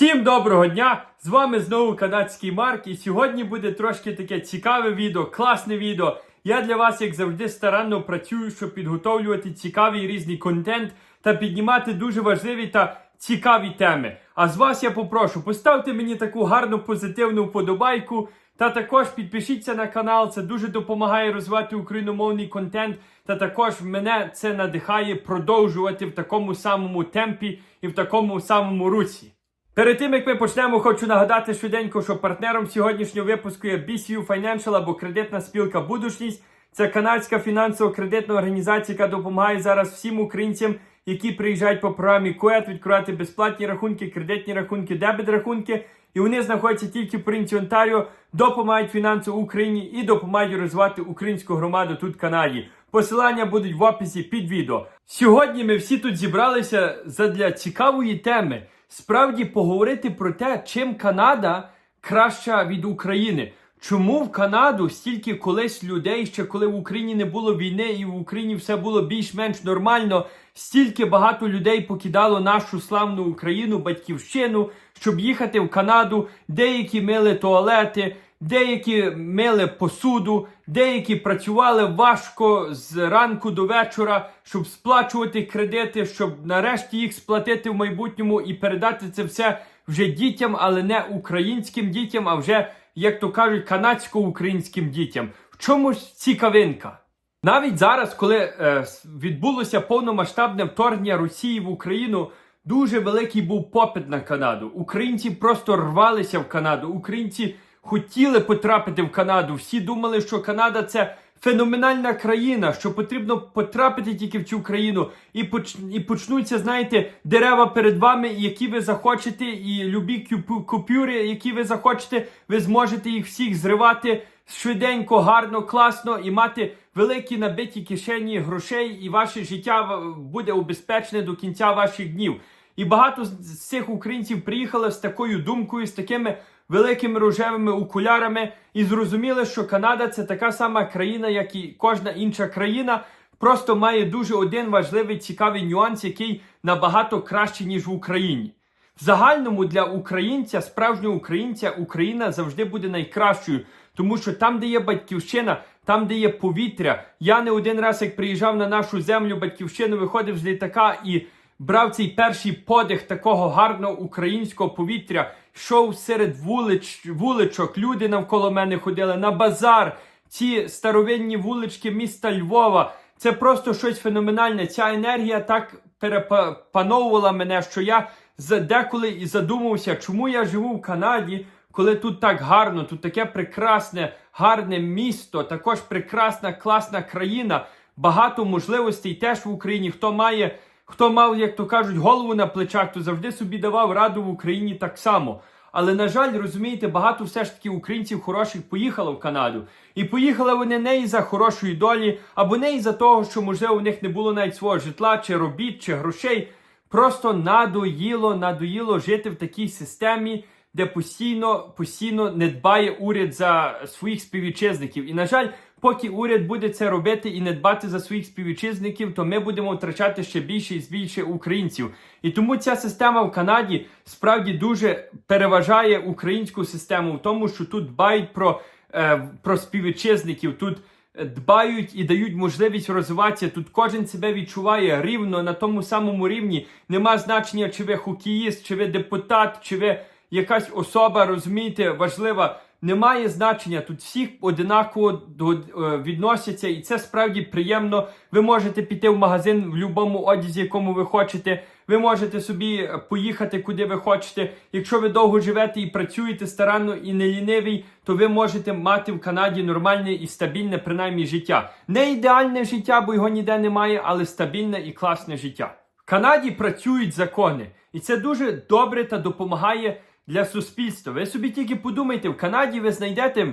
Всім доброго дня! З вами знову канадський Марк, і сьогодні буде трошки таке цікаве відео, класне відео. Я для вас, як завжди, старанно працюю, щоб підготовлювати цікавий різний контент та піднімати дуже важливі та цікаві теми. А з вас я попрошу, поставте мені таку гарну позитивну вподобайку. Та також підпишіться на канал, це дуже допомагає розвивати україномовний контент. Та також мене це надихає продовжувати в такому самому темпі і в такому самому русі. Перед тим як ми почнемо, хочу нагадати швиденько, що партнером сьогоднішнього випуску є BCU Financial або кредитна спілка Будучність. Це канадська фінансово-кредитна організація, яка допомагає зараз всім українцям, які приїжджають по програмі КУЕТ, відкривати безплатні рахунки, кредитні рахунки, дебет рахунки. І вони знаходяться тільки в провінції Онтаріо, допомагають фінансово Україні і допомагають розвивати українську громаду тут в Канаді. Посилання будуть в описі під відео. Сьогодні ми всі тут зібралися задля цікавої теми. Справді поговорити про те, чим Канада краща від України. Чому в Канаду стільки колись людей, ще коли в Україні не було війни і в Україні все було більш-менш нормально, стільки багато людей покидало нашу славну Україну, батьківщину, щоб їхати в Канаду, деякі мили туалети, деякі мили посуду, деякі працювали важко з ранку до вечора, щоб сплачувати кредити, щоб нарешті їх сплатити в майбутньому і передати це все вже дітям, але не українським дітям, а вже, як то кажуть, канадсько-українським дітям. В чому ж цікавинка? Навіть зараз, коли е, відбулося повномасштабне вторгнення Росії в Україну, дуже великий був попит на Канаду. Українці просто рвалися в Канаду. Українці хотіли потрапити в Канаду. Всі думали, що Канада це феноменальна країна, що потрібно потрапити тільки в цю країну, і поч... і почнуться, знаєте, дерева перед вами, які ви захочете, і любі купюри, які ви захочете, ви зможете їх всіх зривати швиденько, гарно, класно і мати великі набиті кишені грошей, і ваше життя буде убезпечене до кінця ваших днів. І багато з цих українців приїхали з такою думкою, з такими великими рожевими окулярами, і зрозуміли, що Канада це така сама країна, як і кожна інша країна. Просто має дуже один важливий цікавий нюанс, який набагато кращий, ніж в Україні. В загальному для українця, справжнього українця, Україна завжди буде найкращою, тому що там, де є батьківщина, там, де є повітря. Я не один раз, як приїжджав на нашу землю, батьківщину, виходив з літака і брав цей перший подих такого гарного українського повітря, йшов серед вулич, вуличок, люди навколо мене ходили на базар. Ці старовинні вулички міста Львова. Це просто щось феноменальне. Ця енергія так перепановувала мене, що я деколи і задумався, чому я живу в Канаді, коли тут так гарно, тут таке прекрасне, гарне місто, також прекрасна, класна країна, багато можливостей теж в Україні. Хто має, хто мав, як то кажуть, голову на плечах, то завжди собі давав раду в Україні так само. Але, на жаль, розумієте, багато все ж таки українців хороших поїхало в Канаду. І поїхали вони не із-за хорошої долі, або не із-за того, що, можливо, в них не було навіть свого житла, чи робіт, чи грошей. Просто надоїло, надоїло жити в такій системі, де постійно, постійно не дбає уряд за своїх співвітчизників. І, на жаль, поки уряд буде це робити і не дбати за своїх співвітчизників, то ми будемо втрачати ще більше і більше українців. І тому ця система в Канаді справді дуже переважає українську систему в тому, що тут дбають про, е, про співвітчизників. Тут дбають і дають можливість розвиватися. Тут кожен себе відчуває рівно на тому самому рівні. Нема значення, чи ви хокеїст, чи ви депутат, чи ви якась особа, розумієте, важлива. Немає значення, тут всіх одинаково до, е, відносяться, і це справді приємно. Ви можете піти в магазин в будь-якому одязі, якому ви хочете. Ви можете собі е, поїхати куди ви хочете. Якщо ви довго живете і працюєте старанно і не лінивий, то ви можете мати в Канаді нормальне і стабільне, принаймні, життя. Не ідеальне життя, бо його ніде немає, але стабільне і класне життя. В Канаді працюють закони, і це дуже добре та допомагає для суспільства. Ви собі тільки подумайте, в Канаді ви знайдете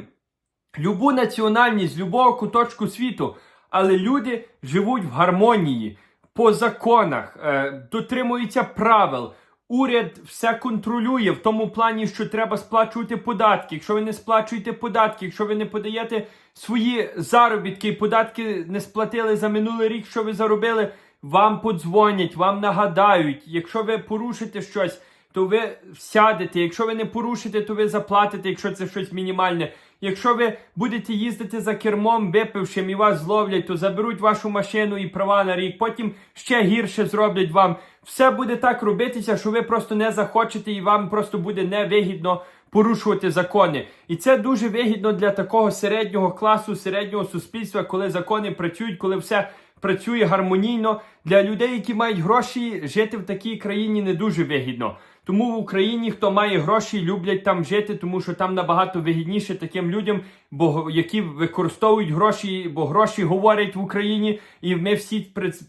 любу національність любого куточку світу, але люди живуть в гармонії, по законах, е, дотримуються правил. Уряд все контролює в тому плані, що треба сплачувати податки. Якщо ви не сплачуєте податки, якщо ви не подаєте свої заробітки і податки не сплатили за минулий рік, що ви заробили, вам подзвонять, вам нагадають. Якщо ви порушите щось, то ви сядете. Якщо ви не порушите, то ви заплатите, якщо це щось мінімальне. Якщо ви будете їздити за кермом, випившим і вас зловлять, то заберуть вашу машину і права на рік. Потім ще гірше зроблять вам. Все буде так робитися, що ви просто не захочете, і вам просто буде невигідно порушувати закони. І це дуже вигідно для такого середнього класу, середнього суспільства, коли закони працюють, коли все працює гармонійно. Для людей, які мають гроші, жити в такій країні не дуже вигідно. Тому в Україні, хто має гроші, люблять там жити, тому що там набагато вигідніше таким людям, бо які використовують гроші, бо гроші говорять в Україні, і ми всі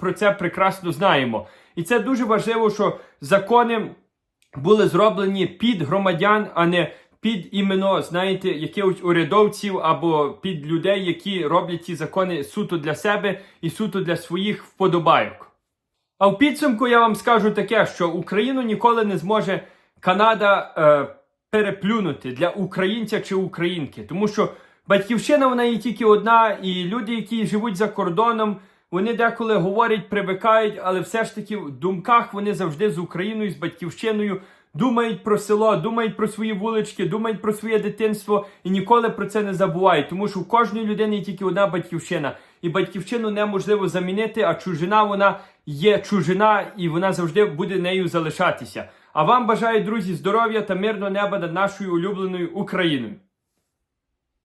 про це прекрасно знаємо. І це дуже важливо, що закони були зроблені під громадян, а не під іменно, знаєте, якихось урядовців або під людей, які роблять ці закони суто для себе і суто для своїх вподобайок. А в підсумку я вам скажу таке, що Україну ніколи не зможе Канада е, переплюнути для українця чи українки, тому що батьківщина вона є тільки одна, і люди, які живуть за кордоном, вони деколи говорять, привикають, але все ж таки в думках вони завжди з Україною, з батьківщиною. Думають про село, думають про свої вулички, думають про своє дитинство і ніколи про це не забувають, тому що у кожної людини є тільки одна батьківщина, і батьківщину неможливо замінити, а чужина вона є чужина, і вона завжди буде нею залишатися. А вам бажаю, друзі, здоров'я та мирного неба над нашою улюбленою Україною.